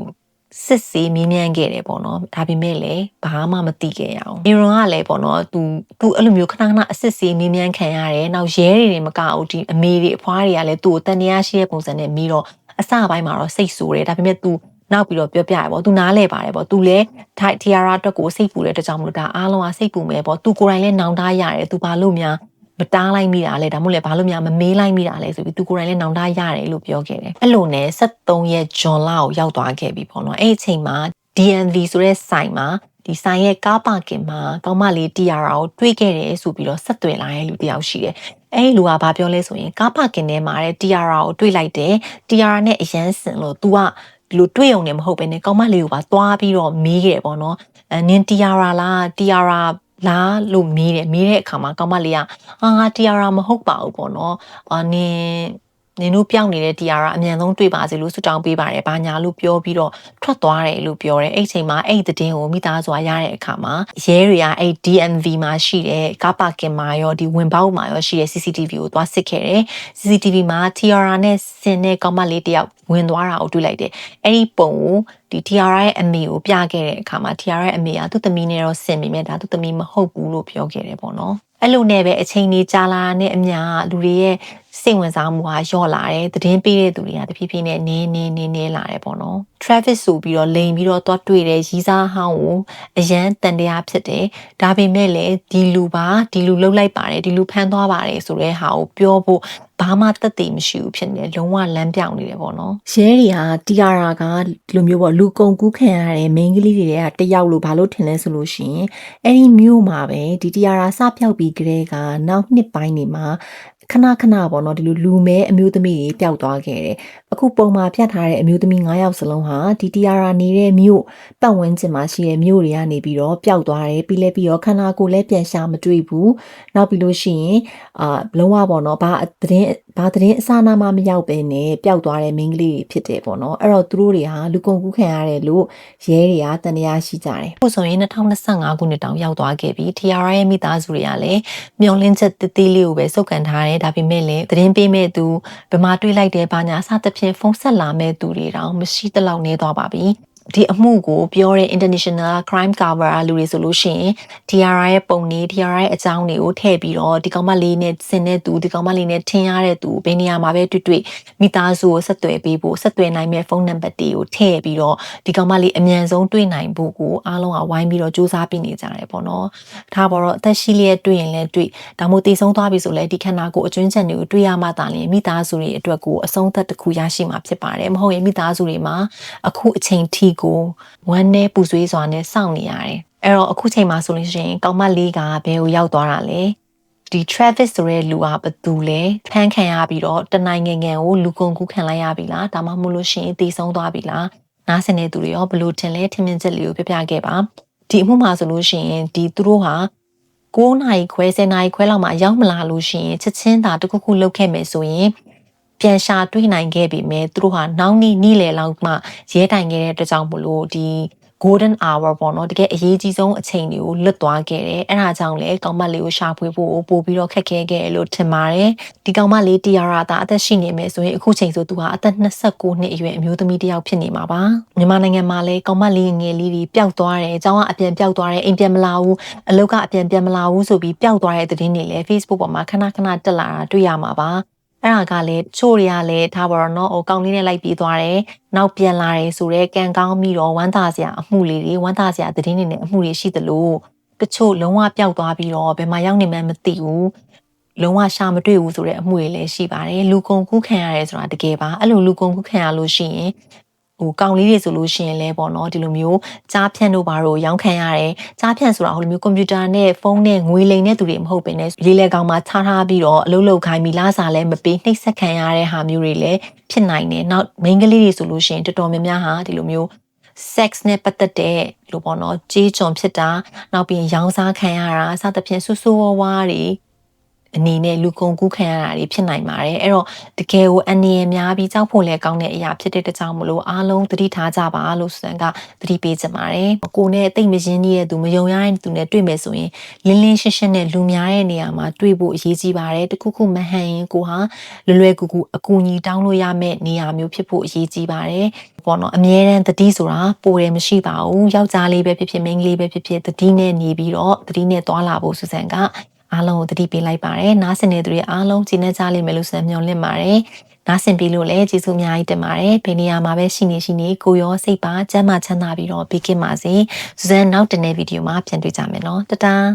စစ်ဆေးမြင်းမြန်းခဲ့တယ်ပေါ့နော်ဒါပေမဲ့လည်းဘာမှမသိခဲ့ရအောင်အီရွန်ကလည်းပေါ့နော်သူသူအဲ့လိုမျိုးခဏခဏအစစ်ဆေးမြင်းမြန်းခံရတယ်နောက်ရဲတွေတွေမကဘူးဒီအမေတွေအဖွားတွေကလည်းသူ့ကိုတန်တရားရှိတဲ့ပုံစံနဲ့ပြီးတော့အစပိုင်းမှာတော့စိတ်ဆိုးတယ်ဒါပေမဲ့ तू နောက်ပြီးတော့ပြောပြရပေါ့။ तू နားလဲပါတယ်ပေါ့။ तू လည်းထိုက် TRA အတွက်ကိုစိတ်ပူတဲ့တကြောင်မလို့ဒါအားလုံးကစိတ်ပူမယ်ပေါ့။ तू ကိုယ်တိုင်လည်းနောင်တရတယ်။ तू ဘာလို့များ မတားလိုက်မိတာလဲဒါမှမဟုတ်လည်းဘာလို့များမမေးလိုက်မိတာလဲဆိုပြီးသူကိုယ်တိုင်လည်းနောင်တရတယ်လို့ပြောခဲ့တယ်အဲ့လိုနဲ့73ရက်ဂျွန်လကိုရောက်သွားခဲ့ပြီပေါ့နော်အဲ့အချိန်မှာ DNV ဆိုတဲ့ဆိုင်မှာဒီဆိုင်ရဲ့ကားပါကင်မှာကောင်းမလေး TRA ကိုတွေးခဲ့တယ်ဆိုပြီးတော့ဆက်သွယ်လာတဲ့လူတယောက်ရှိတယ်။အဲဒီလူကဘာပြောလဲဆိုရင်ကားပါကင်ထဲမှာတဲ့ TRA ကိုတွေးလိုက်တယ်။ TRA နဲ့အရန်စင်လို့ तू ကဒီလိုတွေးုံနေမဟုတ်ဘဲနဲ့ကောင်းမလေးကိုပါသွားပြီးတော့မေးခဲ့တယ်ပေါ့နော်။အဲနင် TRA လား TRA လားလို့မေးတယ်မေးတဲ့အခါမှာကောင်းမလေးကအာငါ TRA မဟုတ်ပါဘူးပေါ့နော်။အာနင် နင်တို့ပြောင်းနေတဲ့ TRA အမြန်ဆုံးတွေ့ပါစေလို့ဆုတောင်းပေးပါတယ်။ဘာညာလို့ပြောပြီးတော့ထွက်သွားတယ်လို့ပြောတယ်။အဲ့ချိန်မှာအဲ့ဒီသတင်းကိုမိသားစုကရတဲ့အခါမှာရဲတွေကအဲ့ DMV မှာရှိတဲ့ကားပါကင်မှာရောဒီဝင်ပေါက်မှာရောရှိတဲ့ CCTV ကိုသွားစစ်ခဲ့တယ်။ CCTV မှာ TRA နဲ့ဆင်တဲ့ကောင်မလေးတယောက်ဝင်သွားတာကိုတွေ့လိုက်တယ်။အဲ့ဒီပုံကိုဒီ TRA ရဲ့အမေကိုပြခဲ့တဲ့အခါမှာ TRA ရဲ့အမေကသူ့သမီးနဲ့တော့ဆင်မိမဲ့ဒါသူ့သမီးမဟုတ်ဘူးလို့ပြောခဲ့တယ်ပေါ့နော်။အဲ့လိုနဲ့ပဲအချိန်ကြီးကြာလာတဲ့အမျှလူတွေရဲ့ စိတ်ဝင်စားမှုဟာလျော့လာတယ်သတင်းပေးတဲ့သူတွေကတဖြည်းဖြည်းနဲ့နင်းနင်းနင်းနင်းလာတယ်ပေါ့နော် Travis ဆိုပြီးတော့လိန်ပြီးတော့တွားတွေ့တဲ့ရီးစားဟောင်းကိုအရန်တန်တရားဖြစ်တယ်ဒါပေမဲ့လည်းဒီလူပါဒီလူလှုပ်လိုက်ပါတယ်ဒီလူဖမ်းသွားပါတယ်ဆိုတဲ့ဟာကိုပြောဖို့ဘာမှတက်တည်မရှိဘူးဖြစ်နေတယ်လုံးဝလမ်းပြောင်နေတယ်ပေါ့နော်ရဲတွေကတီယာရာကဒီလိုမျိုးပေါ့လူကုန်ကူးခံရတဲ့ main ကလေးတွေကတယောက်လို့ဘာလို့ထင်လဲဆိုလို့ရှိရင်အဲ့ဒီမျိုးမှာပဲဒီတီယာရာစပြောက်ပြီးကြတဲ့ကနောက်နှစ်ပိုင်းနေမှာ ခဏခဏပေါ့နော်ဒီလိုလူမဲအမျိုးသမီးတွေပျောက်သွားခဲ့တယ် အခုပုံမှာပြတ်ထားတဲ့အမျိုးသမီး9ယောက်စလုံးဟာဒီတီယာရာနေတဲ့မြို့ပတ်ဝန်းကျင်မှာရှိတဲ့မြို့တွေကနေပြီးတော့ပျောက်သွားတယ်ပြီးလဲပြီးတော့ခန္ဓာကိုယ်လည်းပြန်ရှာမတွေ့ဘူးနောက်ပြီးလို့ရှိရင်အာလုံးဝပေါ့နော်ဘာသတင်းဘာသတင်းအစနာမှမရောက်ပဲနဲ့ပျောက်သွားတဲ့မိန်းကလေးတွေဖြစ်တယ်ပေါ့နော်အဲ့တော့သူတို့တွေဟာလူကုန်ကူးခံရတယ်လို့ရဲတွေကတန်တရားရှိကြတယ်။အခုဆိုရင်2025ခုနှစ်တောင်ရောက်သွားခဲ့ပြီ TRA ရဲ့မိသားစုတွေကလည်းမျောလင်းချက်တသေးလေးကိုပဲစုပ်ကန်ထားတယ်ဒါပေမဲ့လည်းသတင်းပေးမဲ့သူဗမာတွေးလိုက်တဲ့ဘာညာအစသဖြင့်ဖုန်းဆက်လာမဲ့သူတွေတောင်မရှိတလောက်နေသွားပါပြီ ဒီအမှုကိုပြောတဲ့ international crime cover လူတွေဆိုလို့ရှိရင် TRI ရဲ့ပုံနေ TRI ရဲ့အကြောင်းတွေကိုထည့်ပြီးတော့ဒီကောင်မလေးနဲ့ဆင်တဲ့သူဒီကောင်မလေးနဲ့ထင်ရတဲ့သူဘယ်နေရာမှာပဲတွေ့တွေ့မိသားစုကိုဆက်သွယ်ပေးဖို့ဆက်သွယ်နိုင်မဲ့ဖုန်းနံပါတ်တွေကိုထည့်ပြီးတော့ဒီကောင်မလေးအမြန်ဆုံးတွေ့နိုင်ဖို့ကိုအားလုံးကဝိုင်းပြီးတော့စူးစမ်းပြနေကြတယ်ပေါ့နော်။ဒါပေါ်တော့အသက်ရှိလျက်တွေ့ရင်လည်းတွေ့ဒါမှမဟုတ်တည်ဆုံးသွားပြီဆိုလည်းဒီခန္ဓာကိုယ်အကျွင်းချက်တွေကိုတွေ့ရမှသာလျှင်မိသားစုတွေအတွက်ကိုအဆုံးသက်တစ်ခုရရှိမှာဖြစ်ပါတယ်။မဟုတ်ရင်မိသားစုတွေမှာအခုအချိန်ထိကိုဝမ်းနဲ့ပူဆွေးစွာနဲ့စောင့်နေရတယ်။အဲ့တော့အခုချိန်မှာဆိုလို့ရှိရင်ကောင်မလေးကဘယ်ကိုရောက်သွားတာလဲဒီ Travis ဆိုတဲ့လူကဘသူလဲဖမ်းခံရပြီးတော့တနိုင်ငံငယ်ကိုလူကုန်ကူးခံလိုက်ရပြီလားဒါမှမဟုတ်လို့ရှိရင်တည်ဆုံးသွားပြီလားနားဆင်နေသူတွေရောဘလို့ထင်လဲထင်မြင်ချက်လေးကိုပြပြခဲ့ပါဒီအမှုမှာဆိုလို့ရှိရင်ဒီသူတို့ဟာ9နာရီခွဲ10နာရီခွဲလောက်မှရောက်မလာလို့ရှိရင်ချက်ချင်းသာတခုခုလုပ်ခဲ့မယ်ဆိုရင် ပြန်ရှာတွေ့နိုင်ခဲ့ပြီမဲ့သူတို့ဟာနောက်နေ့နေ့လယ်လောက်မှရဲတိုင်ခဲ့တဲ့အတွက်ကြောင့်မလို့ဒီ golden hour ပေါ့နော်တကယ်အရေးကြီးဆုံးအချိန်တွေကိုလွတ်သွားခဲ့တယ်အဲ့ဒါကြောင့်လေကောင်မလေးကိုရှာဖွေဖို့ပို့ပြီးတော့ခက်ခဲခဲ့တယ်လို့ထင်ပါတယ်ဒီကောင်မလေးတီယာရာတာအသက်ရှိနေမယ်ဆိုရင်အခုချိန်ဆိုသူဟာအသက်29နှစ်အရွယ်အမျိုးသမီးတစ်ယောက်ဖြစ်နေမှာပါမြန်မာနိုင်ငံမှာလည်းကောင်မလေးငယ်လေးတွေပျောက်သွားတယ်အကြောင်းကအပြန်ပျောက်သွားတယ်အိမ်ပြန်မလာဘူးအလုပ်ကအပြန်ပြန်မလာဘူးဆိုပြီးပျောက်သွားတဲ့သတင်းတွေလည်း Facebook ပေါ်မှာခဏခဏတက်လာတာတွေ့ရမှာပါ အဲ့ဒါကလည်းချို့တွေကလည်းဒါပေါ်တော့နော်ဟိုကောင်းလေးနဲ့လိုက်ပြီးသွားတယ်နောက်ပြန်လာတယ်ဆိုတော့ကံကောင်းပြီးတော့ဝမ်းသာစရာအမှုလေးတွေဝမ်းသာစရာသတင်းတွေနဲ့အမှုတွေရှိသလိုတချို့လုံးဝပျောက်သွားပြီးတော့ဘယ်မှာရောက်နေမှန်းမသိဘူးလုံးဝရှာမတွေ့ဘူးဆိုတဲ့အမှုတွေလည်းရှိပါတယ်လူကုန်ကူးခံရတယ်ဆိုတာတကယ်ပါအဲ့လိုလူကုန်ကူးခံရလို့ရှိရင် ဟိုကောင်လေးတွေဆိုလို့ရှိရင်လည်းပေါ့နော်ဒီလိုမျိုးကြားဖြန့်တို့ဘာတို့ရောင်းခံရတယ်ကြားဖြန့်ဆိုတာဟိုလိုမျိုးကွန်ပျူတာနဲ့ဖုန်းနဲ့ငွေလိမ်တဲ့သူတွေမဟုတ်ဘဲနဲ့လေးလေကောင်မှာခြားထားပြီးတော့အလုပ်လုပ်ခိုင်းပြီးလာစားလည်းမပေးနှိပ်စက်ခံရတဲ့ဟာမျိုးတွေလည်းဖြစ်နိုင်တယ်နောက်မိန်းကလေးတွေဆိုလို့ရှိရင်တော်တော်များများဟာဒီလိုမျိုး sex နဲ့ပတ်သက်တဲ့လို့ပေါ့နော်ကြေးကျွန်ဖြစ်တာနောက်ပြီးရောင်းစားခံရတာစသဖြင့်ဆူဆူဝါးဝါးတွေ အနေနဲ့လူကုန်ကူးခံရတာတွေဖြစ်နိုင်ပါတယ်အဲ့တော့တကယ်ကိုအနေရများပြီးကြောက်ဖို့လည်းကောင်းတဲ့အရာဖြစ်တဲ့တကြောင်မလို့အားလုံးသတိထားကြပါလို့စံကသတိပေးချင်ပါတယ်ကိုနဲ့တိတ်မရင်းနေတဲ့သူမယုံရတဲ့သူနဲ့တွေ့မယ်ဆိုရင်လင်းလင်းရှင်းရှင်းနဲ့လူများတဲ့နေရာမှာတွေ့ဖို့အရေးကြီးပါတယ်တခုခုမဟန်ရင်ကိုဟာလွယ်လွယ်ကူကူအကူအညီတောင်းလို့ရမယ့်နေရာမျိုးဖြစ်ဖို့အရေးကြီးပါတယ်ပေါ့နော်အမြဲတမ်းတတိဆိုတာပိုတယ်မရှိပါဘူးယောက်ျားလေးပဲဖြစ်ဖြစ်မိန်းကလေးပဲဖြစ်ဖြစ်တတိနဲ့နေပြီးတော့တတိနဲ့တွာလာဖို့စူဇန်က အားလုံးကိုတတိပေးလိုက်ပါတယ်နားဆင်နေသူတွေအားလုံးကြည်နေကြလိမ့်မယ်လို့ဆန်မျှော်လင့်ပါတယ်နားဆင်ပြီးလို့လည်းကျေးဇူးအများကြီးတင်ပါတယ်ဘယ်နေရာမှာပဲရှိနေရှိနေကိုရောစိတ်ပါကျမ်းမာချမ်းသာပြီးတော့ပြီးခင်ပါစေစူဇန်နောက်တနေ့ဗီဒီယိုမှာပြန်တွေ့ကြမယ်နော်တတား